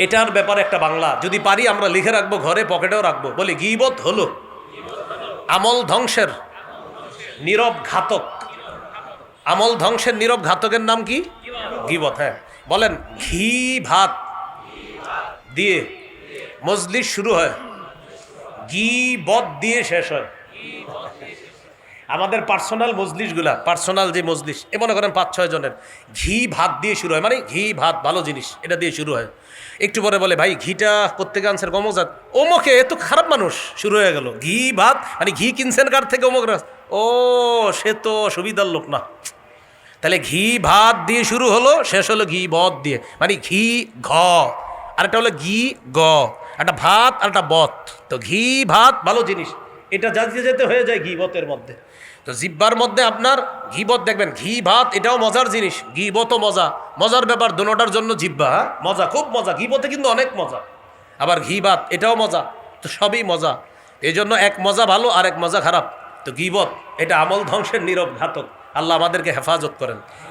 এটার ব্যাপারে একটা বাংলা। যদি পারি আমরা লিখে রাখব, ঘরে পকেটেও রাখব। বলি, গিবত হলো। আমল ধ্বংসের নীরব ঘাতক। আমল ধ্বংসের নীরব ঘাতকের নাম কি? গিবত হ্যাঁ। বলেন, ঘি ভাত দিয়ে মজলিস শুরু হয়। বদ দিয়ে শেষ হয়। আমাদের পার্সোনাল মজলিশগুলা পার্সোনাল যে মজলিশ, এ মনে করেন পাঁচ ছয় জনের, ঘি ভাত দিয়ে শুরু হয়। মানে ঘি, ভাত ভালো জিনিস, এটা দিয়ে শুরু হয়। একটু পরে বলে, ভাই, ঘিটা কোথেকে আনছেন অমুক ওমকে, এ তো খারাপ মানুষ, শুরু হয়ে গেল। ঘি, ভাত মানে ঘি কিনছেন কার থেকে অমুক ও, সে তো সুবিধার লোক না। তাহলে ঘি, ভাত দিয়ে শুরু হলো, শেষ হলো ঘি বদ দিয়ে। মানে ঘি, ঘ। আর একটা হলো ঘি, গ। একটা ভাত আর একটা বত। তো ঘি, ভাত, ভালো জিনিস। এটা যাতে যেতে হয়ে যায় ঘি বতের মধ্যে। তো জিব্বার মধ্যে আপনার ঘি বত দেখবেন ঘি ভাত এটাও মজার জিনিস ঘি বতও মজা। মজার ব্যাপার দুটোটার জন্য জিব্বা হ্যাঁ? মজা খুব মজা ঘি বতে কিন্তু অনেক মজা। আবার ঘি ভাত এটাও মজা তো সবই মজা। এই জন্য এক মজা ভালো আর এক মজা খারাপ। তো গিবত এটা আমল ধ্বংসের নীরব ঘাতক। আল্লাহ আমাদেরকে হেফাজত করেন।